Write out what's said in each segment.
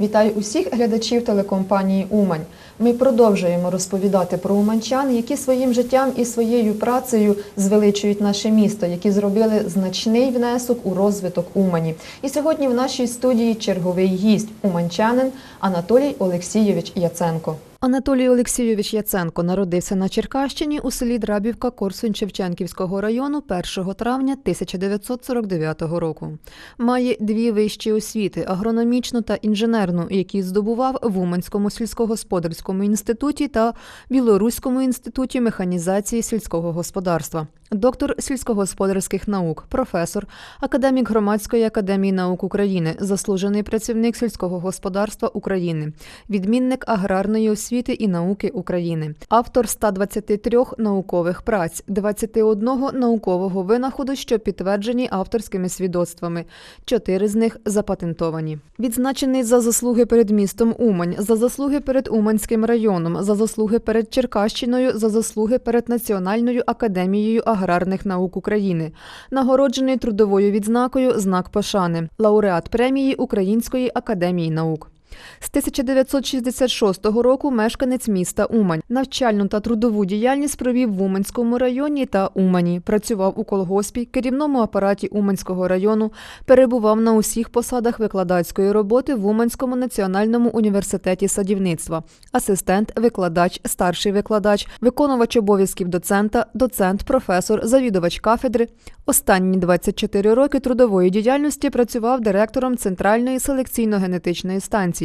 Вітаю усіх глядачів телекомпанії Умань. Ми продовжуємо розповідати про уманчан, які своїм життям і своєю працею звеличують наше місто, які зробили значний внесок у розвиток Умані. І сьогодні в нашій студії черговий гість уманчанин Анатолій Олексійович Яценко. Анатолій Олексійович Яценко народився на Черкащині у селі Драбівка Корсунь-Шевченківського району 1 травня 1949 року. Має дві вищі освіти агрономічну та інженерну, які здобував в Уманському сільськогосподарському інституті та Білоруському інституті механізації сільського господарства. Доктор сільськогосподарських наук, професор, академік Громадської академії наук України, заслужений працівник сільського господарства України, відмінник аграрної освіти і науки України, автор 123 наукових праць, 21 наукового винаходу, що підтверджені авторськими свідоцтвами. Чотири з них запатентовані. Відзначений за заслуги перед містом Умань, за заслуги перед Уманським районом, за заслуги перед Черкащиною, за заслуги перед Національною академією аграрних наук України, нагороджений трудовою відзнакою Знак пошани, лауреат премії Української академії наук. З 1966 року мешканець міста Умань. Навчальну та трудову діяльність провів в Уманському районі та Умані. Працював у колгоспі, керівному апараті Уманського району, перебував на усіх посадах викладацької роботи в Уманському національному університеті садівництва, асистент, викладач, старший викладач, виконувач обов'язків доцента, доцент, професор, завідувач кафедри. Останні 24 роки трудової діяльності працював директором Центральної селекційно-генетичної станції,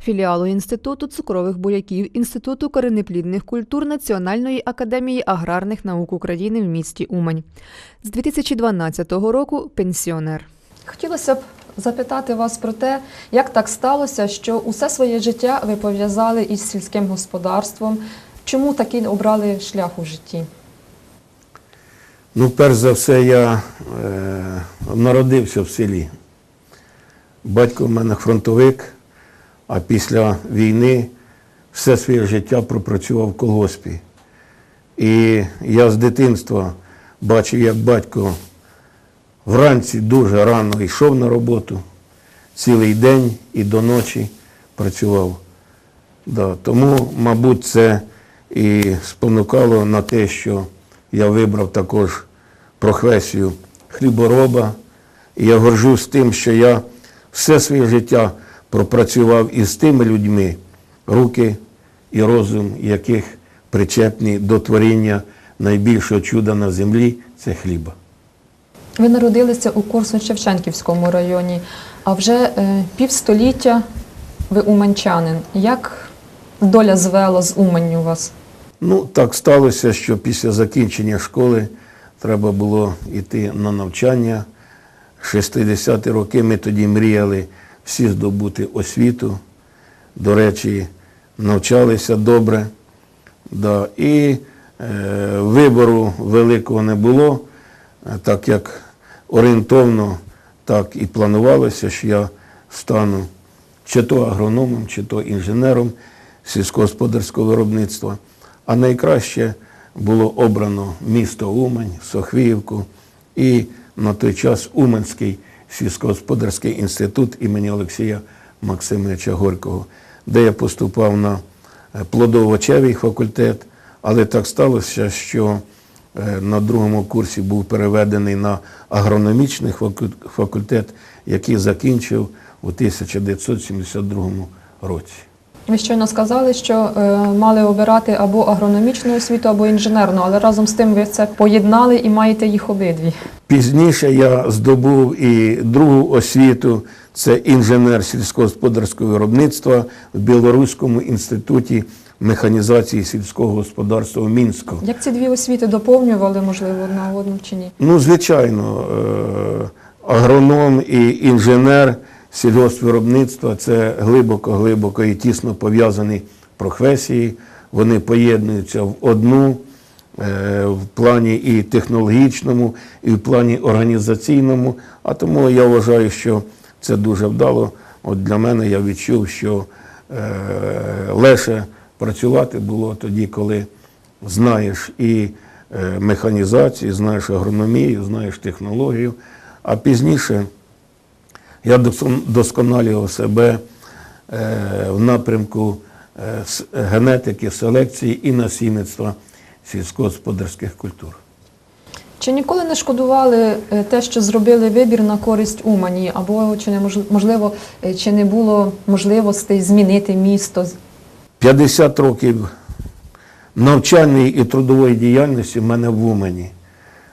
філіалу Інституту цукрових буряків, Інституту коренеплідних культур Національної академії аграрних наук України в місті Умань. З 2012 року пенсіонер. Хотілося б запитати вас про те, як так сталося, що усе своє життя ви пов'язали із сільським господарством. Чому такий обрали шлях у житті? Ну, перш за все, я е, народився в селі. Батько в мене фронтовик, а після війни все своє життя пропрацював в колгоспі. І я з дитинства бачив, як батько вранці дуже рано йшов на роботу, цілий день і до ночі працював. Да, тому, мабуть, це і спонукало на те, що я вибрав також професію хлібороба. І я горжусь тим, що я все своє життя пропрацював із тими людьми, руки і розум, яких причепні до творіння найбільшого чуда на землі це хліба. Ви народилися у Корсунь-Шевченківському районі, а вже е, півстоліття ви уманчанин. Як доля звела з Уманню вас? Ну, так сталося, що після закінчення школи треба було йти на навчання. 60-ті роки ми тоді мріяли всі здобути освіту. До речі, навчалися добре. Да. І е, вибору великого не було, так як орієнтовно так і планувалося, що я стану чи то агрономом, чи то інженером сільськогосподарського виробництва. А найкраще було обрано місто Умань, Сохвіївку і на той час Уманський сільськогосподарський інститут імені Олексія Максимовича Горького, де я поступав на плодовочевий плодово-овочевий факультет, але так сталося, що е, на другому курсі був переведений на агрономічний факультет, який закінчив у 1972 році. Ви щойно сказали, що е, мали обирати або агрономічну освіту, або інженерну, але разом з тим ви це поєднали і маєте їх обидві. Пізніше я здобув і другу освіту, це інженер сільськогосподарського виробництва в Білоруському інституті механізації сільського господарства в Мінську. Як ці дві освіти доповнювали, можливо, одна одну чи ні? Ну, звичайно, е, агроном і інженер сільгоспвиробництва це глибоко-глибоко і тісно пов'язані професії. Вони поєднуються в одну е, в плані і технологічному, і в плані організаційному. А тому я вважаю, що це дуже вдало. От для мене я відчув, що е, легше працювати було тоді, коли знаєш і е, механізацію, знаєш агрономію, знаєш технологію. А пізніше я досконалював себе е, в напрямку е, генетики, селекції і насінництва сільськогосподарських культур. Чи ніколи не шкодували е, те, що зробили вибір на користь Умані, або чи не можливо, чи не було можливостей змінити місто? 50 років навчальної і трудової діяльності в мене в Умані.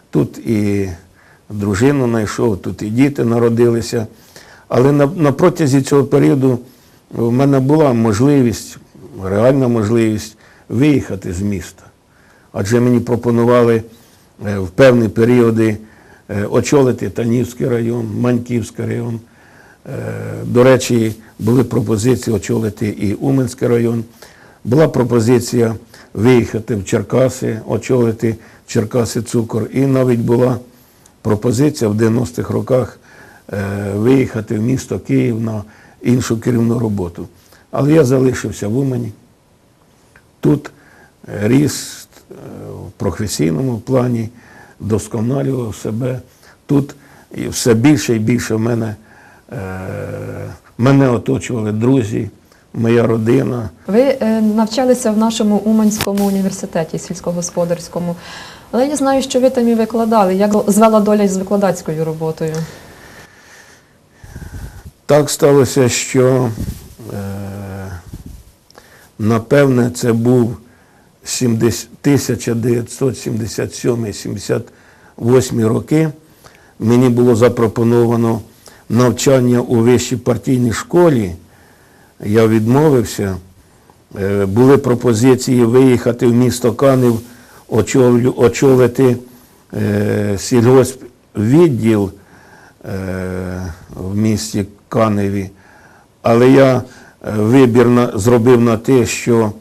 Тут і дружину знайшов, тут і діти народилися. Але на, на протязі цього періоду в мене була можливість, реальна можливість виїхати з міста. Адже мені пропонували е, в певні періоди е, очолити Танівський район, Маньківський район. Е, До речі, були пропозиції очолити і Уманський район. Була пропозиція виїхати в Черкаси, очолити Черкаси цукор. І навіть була пропозиція в 90-х роках виїхати в місто Київ на іншу керівну роботу. Але я залишився в Умані. Тут е, ріс е, в професійному плані, вдосконалював себе. Тут все більше і більше в мене, е, мене оточували друзі, моя родина. Ви е, навчалися в нашому Уманському університеті сільськогосподарському, але я знаю, що ви там і викладали. Як звела доля з викладацькою роботою? Так сталося, що е, напевне це був 1977-78 роки. Мені було запропоновано навчання у вищій партійній школі. Я відмовився. Е, Були пропозиції виїхати в місто Канів, очолити е, сільгоспвідділ в місті Каневі. Але я е, вибір на, зробив на те, що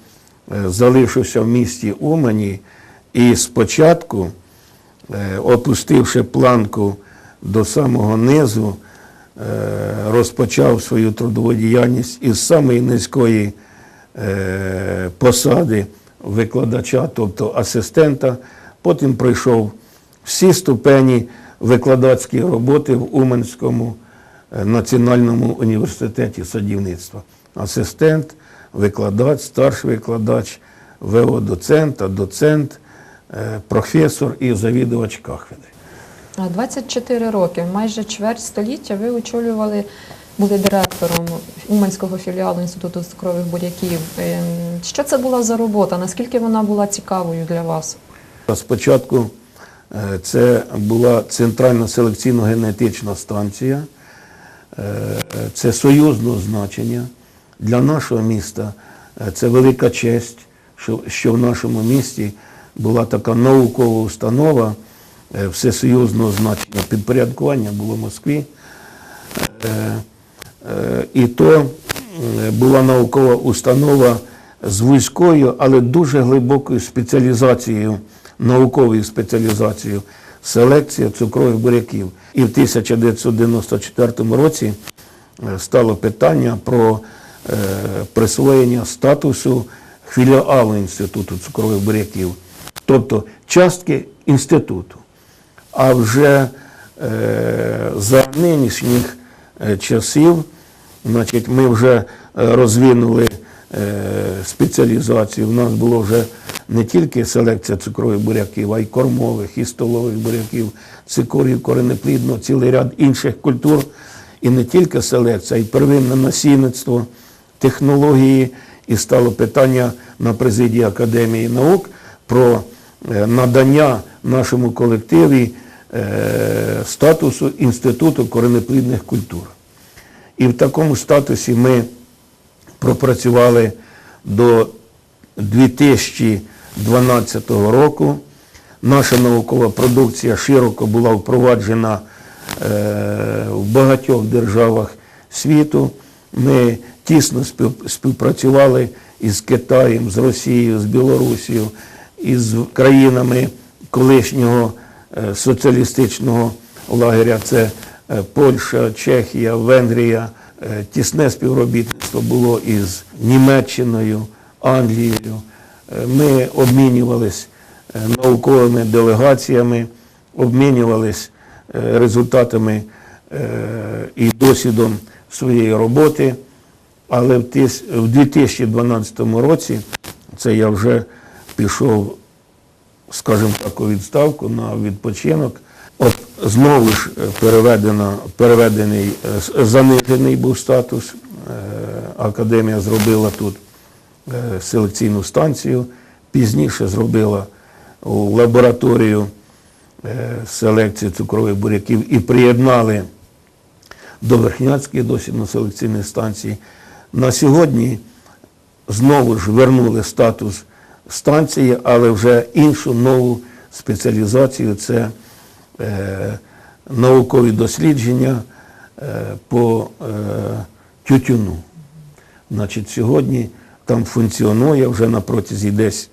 е, залишився в місті Умані і спочатку, е, опустивши планку до самого низу, розпочав свою трудову діяльність із самої низької посади викладача, тобто асистента. Потім пройшов всі ступені викладацької роботи в Уманському національному університеті садівництва. Асистент, викладач, старший викладач, ВО-доцент, доцент, е, професор і завідувач кафедри. А 24 роки, майже чверть століття ви очолювали, були директором Уманського філіалу Інституту цукрових буряків. Ем, Що це була за робота? Наскільки вона була цікавою для вас? Спочатку е, це була центральна селекційно-генетична станція, Е, це союзного значення. Для нашого міста е, це велика честь, що, що в нашому місті була така наукова установа е, всесоюзного значення. Підпорядкування було в Москві. Е, І то була наукова установа з вузькою, але дуже глибокою спеціалізацією, науковою спеціалізацією селекція цукрових буряків. І в 1994 році е, стало питання про е, присвоєння статусу філіалу Інституту цукрових буряків, тобто частки інституту. А вже е, за нинішніх часів значить, ми вже розвинули е, спеціалізацію. У нас було вже не тільки селекція цукрових буряків, а й кормових, і столових буряків, цикорів, коренеплідного, цілий ряд інших культур. І не тільки селекція, а й первинне насінництво, технології. І стало питання на президії Академії наук про е, надання нашому колективі е, статусу Інституту коренеплідних культур. І в такому статусі ми пропрацювали до 2012 року. Наша наукова продукція широко була впроваджена е, в багатьох державах світу. Ми тісно співпрацювали із Китаєм, з Росією, з Білорусією, із країнами колишнього е, соціалістичного лагеря. Це е, Польща, Чехія, Венгрія. Е, Тісне співробітництво було із Німеччиною, Англією. Е, Ми обмінювались е, науковими делегаціями, обмінювались е, результатами і досвідом своєї роботи. Але в 2012 році це я вже пішов, скажімо так, у відставку на відпочинок. Знову ж е, переведено, переведений, е, занижений був статус. Е, Академія зробила тут селекційну станцію, пізніше зробила лабораторію селекції цукрових буряків і приєднали до Верхняцької дослідно-селекційної станції. На сьогодні знову ж вернули статус станції, але вже іншу нову спеціалізацію це наукові дослідження е, по е, тютюну. Значить, сьогодні там функціонує вже на протязі десь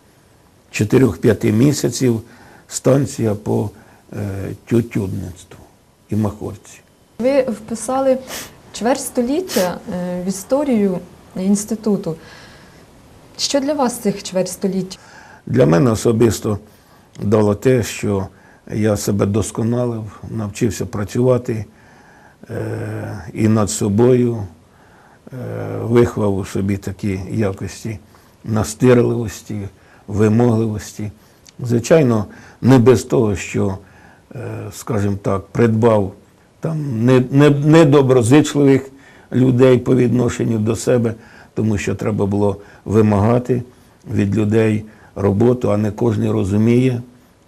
4-5 місяців станція по е, тютюнництву і махорці. Ви вписали чверть століття е, в історію інституту. Що для вас цих чверть століття? Для мене особисто дало те, що я себе досконалив, навчився працювати е, і над собою, е, виховав у собі такі якості настирливості, вимогливості. Звичайно, не без того, що, е, скажімо так, придбав там не- не- недоброзичливих людей по відношенню до себе, тому що треба було вимагати від людей роботу, а не кожен розуміє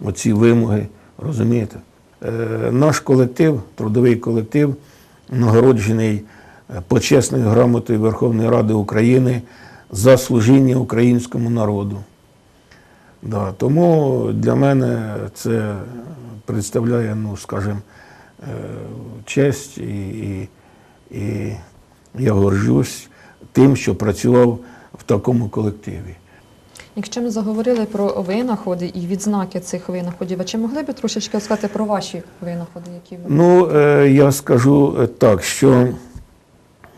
оці вимоги. Розумієте? Е, наш колектив, трудовий колектив, нагороджений е, почесною грамотою Верховної Ради України за служіння українському народу. Да, тому для мене це представляє, ну, скажімо, е, честь і, і, і я горжусь тим, що працював в такому колективі. Якщо ми заговорили про винаходи і відзнаки цих винаходів, а чи могли б трошечки сказати про ваші винаходи, які ви? Ну, е, я скажу е, так, що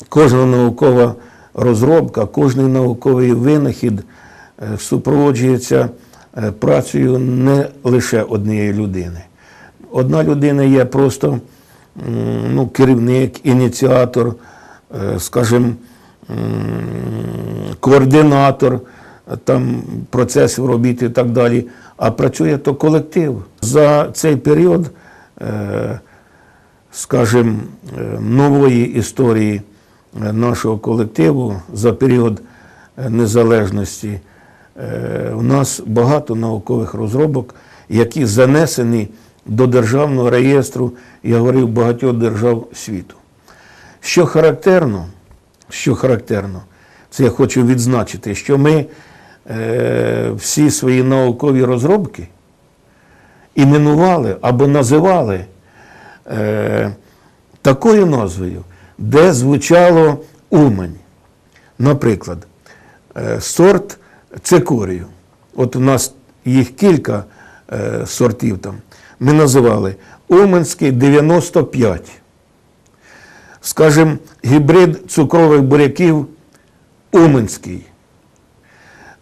кожна наукова розробка, кожний науковий винахід е, супроводжується працею не лише однієї людини. Одна людина є просто ну, керівник, ініціатор, скажімо, координатор там, процесів робіт і так далі. А працює то колектив. За цей період, е, скажімо, е, нової історії е, нашого колективу за період незалежності, у нас багато наукових розробок, які занесені до державного реєстру, я говорив, багатьох держав світу. Що характерно, що характерно, це я хочу відзначити, що ми всі свої наукові розробки іменували або називали е, такою назвою, де звучало Умань. Наприклад, е, сорт цикорію. От у нас їх кілька е, сортів там. Ми називали Уманський 95. Скажем, гібрид цукрових буряків Уманський.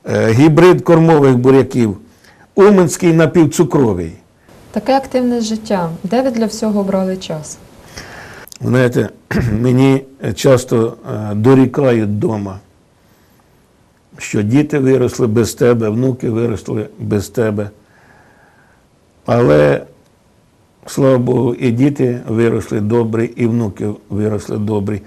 Е, Гібрид кормових буряків Уманський напівцукровий. Таке активне життя. Де ви для всього брали час? Знаєте, мені часто е, дорікають вдома, що діти виросли без тебе, внуки виросли без тебе. Але, слава Богу, і діти виросли добрі, і внуки виросли добрі.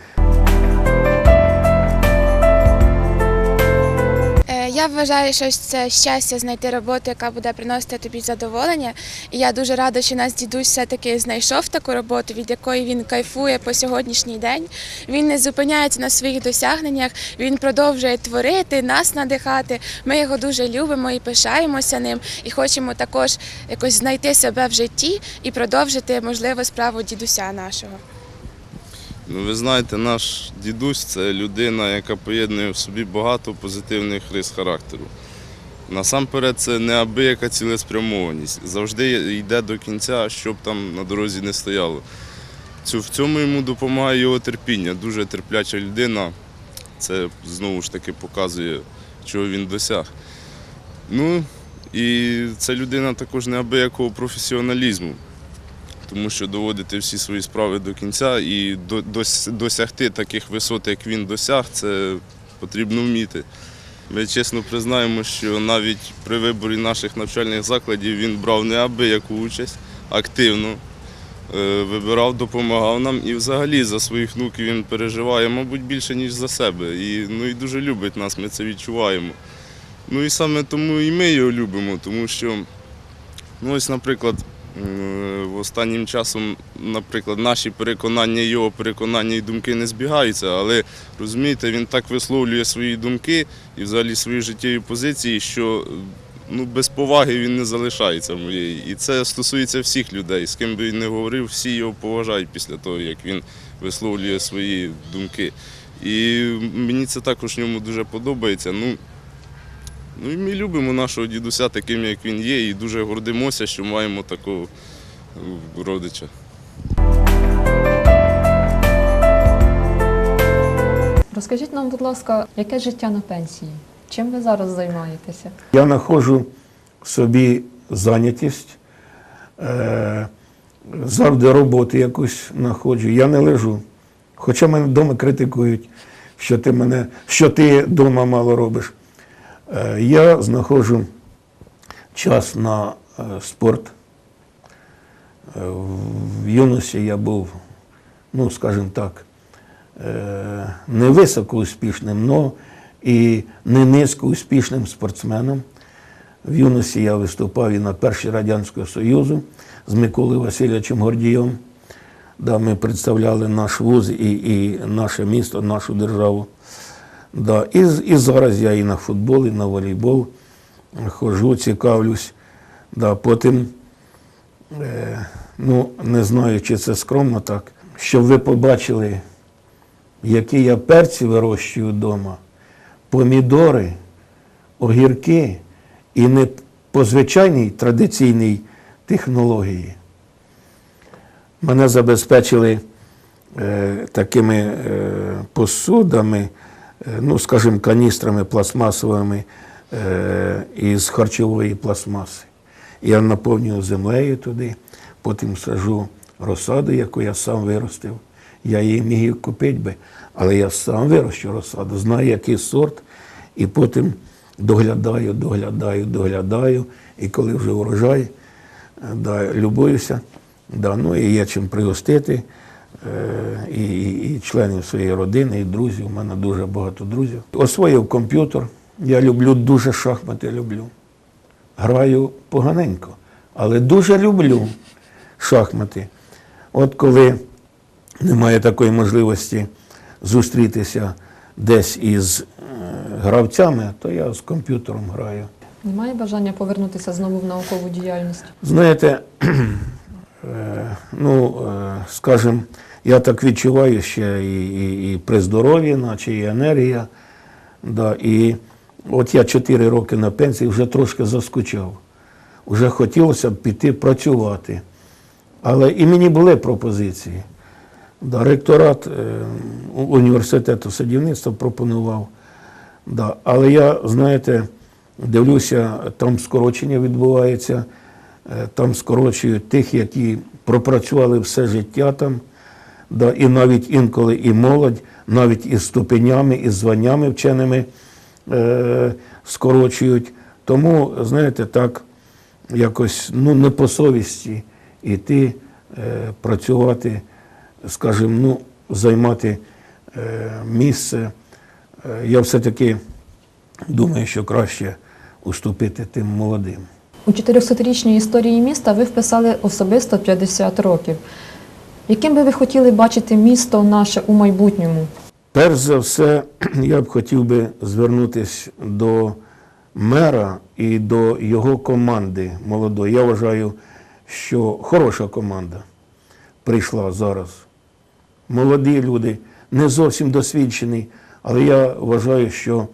Я вважаю, що це щастя знайти роботу, яка буде приносити тобі задоволення. І я дуже рада, що наш дідусь все-таки знайшов таку роботу, від якої він кайфує по сьогоднішній день. Він не зупиняється на своїх досягненнях, він продовжує творити, нас надихати. Ми його дуже любимо і пишаємося ним, і хочемо також якось знайти себе в житті і продовжити можливо справу дідуся нашого. Ну, ви знаєте, наш дідусь це людина, яка поєднує в собі багато позитивних рис характеру. Насамперед, це неабияка цілеспрямованість. Завжди йде до кінця, щоб там на дорозі не стояло. В цьому йому допомагає його терпіння. Дуже терпляча людина. Це знову ж таки показує, чого він досяг. Ну і це людина також неабиякого професіоналізму. Тому що доводити всі свої справи до кінця і досягти таких висот, як він досяг, це потрібно вміти. Ми чесно признаємо, що навіть при виборі наших навчальних закладів він брав неабияку участь активно. е, Вибирав, допомагав нам і взагалі за своїх внуків він переживає, мабуть, більше, ніж за себе. І, ну, і дуже любить нас, ми це відчуваємо. Ну і саме тому і ми його любимо, тому що, ну ось, наприклад, останнім часом, наприклад, наші переконання, його переконання і думки не збігаються, але розумієте, він так висловлює свої думки і взагалі свої життєві позиції, що ну, без поваги він не залишається моєї. І це стосується всіх людей. З ким би він не говорив, всі його поважають після того, як він висловлює свої думки. І мені це також ньому дуже подобається. Ну, ну і ми любимо нашого дідуся таким, як він є, і дуже гордимося, що маємо такого е, родича. Розкажіть нам, будь ласка, яке життя на пенсії? Чим ви зараз займаєтеся? Я знаходжу собі зайнятість, е, завжди роботу якусь знаходжу. Я не лежу. Хоча мене вдома критикують, що ти мене, що ти вдома мало робиш. Е, я знаходжу час на е, спорт. Е, в юності я був, ну, скажімо так, не високо успішним, але і не низько успішним спортсменом. В юності я виступав і на першій Радянського Союзу з Миколою Васильовичем Гордієм. Да, ми представляли наш вуз і, і наше місто, нашу державу. Да, і, і зараз я і на футбол, і на волейбол ходжу, цікавлюсь. Да, потім, е, ну, не знаю, чи це скромно так, щоб ви побачили, які я перці вирощую вдома, помідори, огірки, і не по звичайній традиційній технології. Мене забезпечили е, такими е, посудами, ну, скажімо, каністрами пластмасовими е, із харчової пластмаси. Я наповнюю землею туди, потім сажу розсаду, яку я сам виростив. Я її міг купити би, але я сам вирощу розсаду, знаю, який сорт, і потім доглядаю, доглядаю, доглядаю. І коли вже урожай, е, да, любуюся, да, ну і є чим пригостити. Е, і, і, членів своєї родини, і друзів. У мене дуже багато друзів. Освоїв комп'ютер. Я люблю дуже шахмати люблю. Граю поганенько, але дуже люблю шахмати. От коли немає такої можливості зустрітися десь із е, гравцями, то я з комп'ютером граю. Немає бажання повернутися знову в наукову діяльність? Знаєте, ну, е, скажімо, я так відчуваю ще і, і, і при здоров'ї, наче і енергія. Да, і от я 4 роки на пенсії вже трошки заскучав. Вже хотілося б піти працювати. Але і мені були пропозиції. Да, ректорат е, університету садівництва пропонував. Да. Але я, знаєте, дивлюся, там скорочення відбувається, е, там скорочують тих, які пропрацювали все життя там. Да, і навіть інколи і молодь, навіть із ступенями, і званнями вченими е, скорочують. Тому, знаєте, так якось ну, не по совісті йти, е, працювати, скажімо, ну, займати е, місце. Е, я все-таки думаю, що краще уступити тим молодим. У 400-річній історії міста ви вписали особисто 50 років. Яким би ви хотіли бачити місто наше у майбутньому? Перш за все, я б хотів би звернутися до мера і до його команди молодої. Я вважаю, що хороша команда прийшла зараз. Молоді люди, не зовсім досвідчені, але я вважаю, що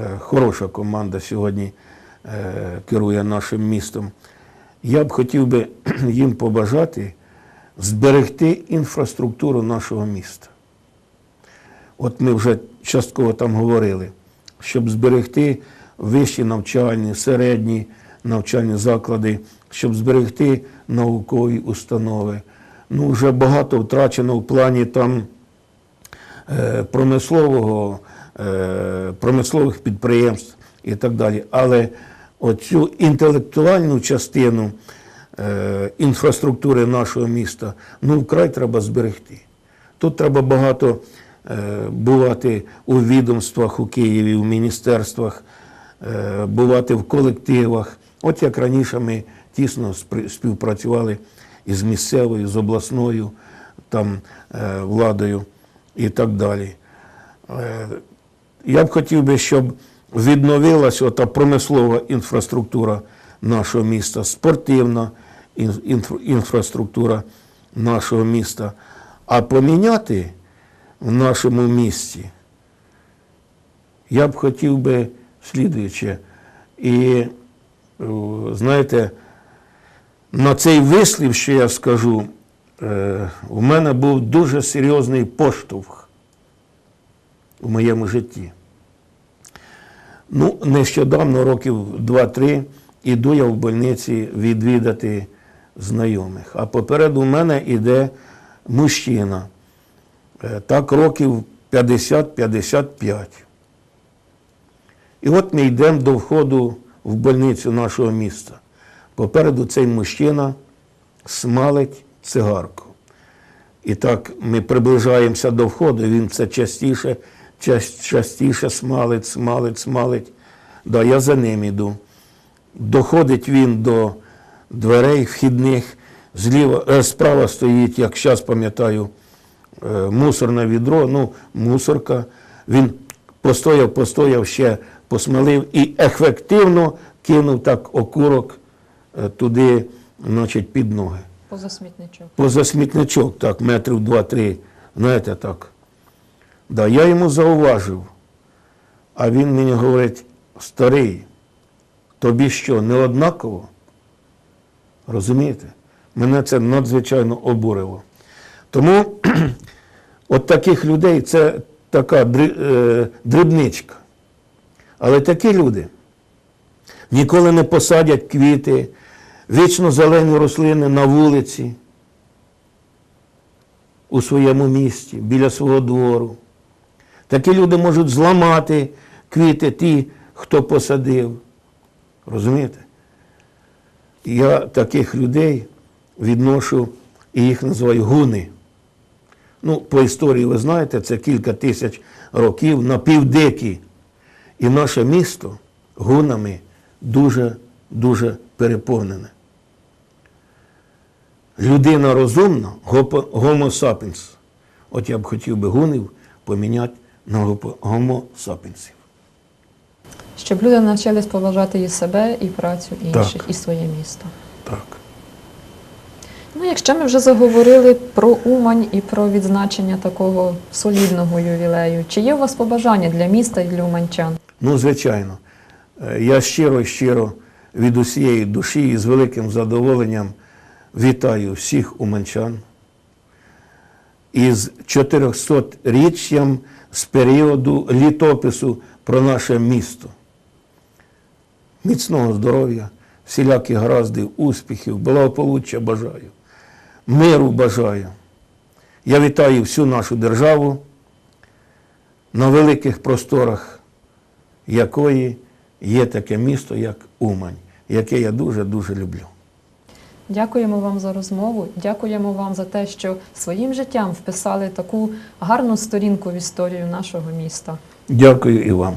е, хороша команда сьогодні керує нашим містом. Я б хотів би їм побажати зберегти інфраструктуру нашого міста. От ми вже частково там говорили, щоб зберегти вищі навчальні, середні навчальні заклади, щоб зберегти наукові установи. Ну, вже багато втрачено в плані там е, промислового, е, промислових підприємств і так далі. Але оцю інтелектуальну частину е, інфраструктури нашого міста ну, вкрай треба зберегти. Тут треба багато е, бувати у відомствах у Києві, у міністерствах, е, бувати в колективах. От як раніше ми тісно співпрацювали із місцевою, з обласною там, е, владою і так далі. Е, Я б хотів би, щоб відновилася та промислова інфраструктура нашого міста, спортивна інфра- інфраструктура нашого міста. А поміняти в нашому місті я б хотів би слідуюче. І, знаєте, на цей вислів, що я скажу, е, у мене був дуже серйозний поштовх у моєму житті. Ну, нещодавно, років 2-3, іду я в больниці відвідати знайомих. А попереду мене йде мужчина. Е, Так, років 50-55. І от ми йдемо до входу в больницю нашого міста. Попереду цей мужчина смалить цигарку. І так ми приближаємося до входу, він це частіше, час- частіше смалить, смалить, смалить. Да, я за ним іду. Доходить він до дверей вхідних, зліва, е, справа стоїть, як зараз пам'ятаю, е, мусорне відро, ну, мусорка. Він постояв, постояв, ще посмалив і ефективно кинув так окурок е, туди, значить, під ноги Поза смітничок. поза смітничок, так, метрів два-три, знаєте, так. Да, я йому зауважив, а він мені говорить, старий, тобі що, не однаково? Розумієте? Мене це надзвичайно обурило. Тому от таких людей це така е, дрібничка. Але такі люди ніколи не посадять квіти, вічно зелені рослини на вулиці, у своєму місті, біля свого двору. Такі люди можуть зламати квіти ті, хто посадив. Розумієте? Я таких людей відношу і їх називаю гуни. Ну, по історії ви знаєте, це кілька тисяч років напівдикі. І наше місто гунами дуже-дуже переповнене. Людина розумна, гомо сапіенс. От я б хотів би гунів поміняти на сапіенсів. Щоб люди навчились поважати і себе, і працю інших, Так. і своє місто. Так. Ну, якщо ми вже заговорили про Умань і про відзначення такого солідного ювілею, чи є у вас побажання для міста і для уманчан? Ну, звичайно. Е, Я щиро, щиро від усієї душі і з великим задоволенням вітаю всіх уманчан із 400-річчям з періоду літопису про наше місто. Міцного здоров'я, всіляких гараздів, успіхів, благополуччя бажаю, миру бажаю. Я вітаю всю нашу державу на великих просторах якої є таке місто, як Умань, яке я дуже-дуже люблю. Дякуємо вам за розмову. Дякуємо вам за те, що своїм життям вписали таку гарну сторінку в історію нашого міста. Дякую і вам.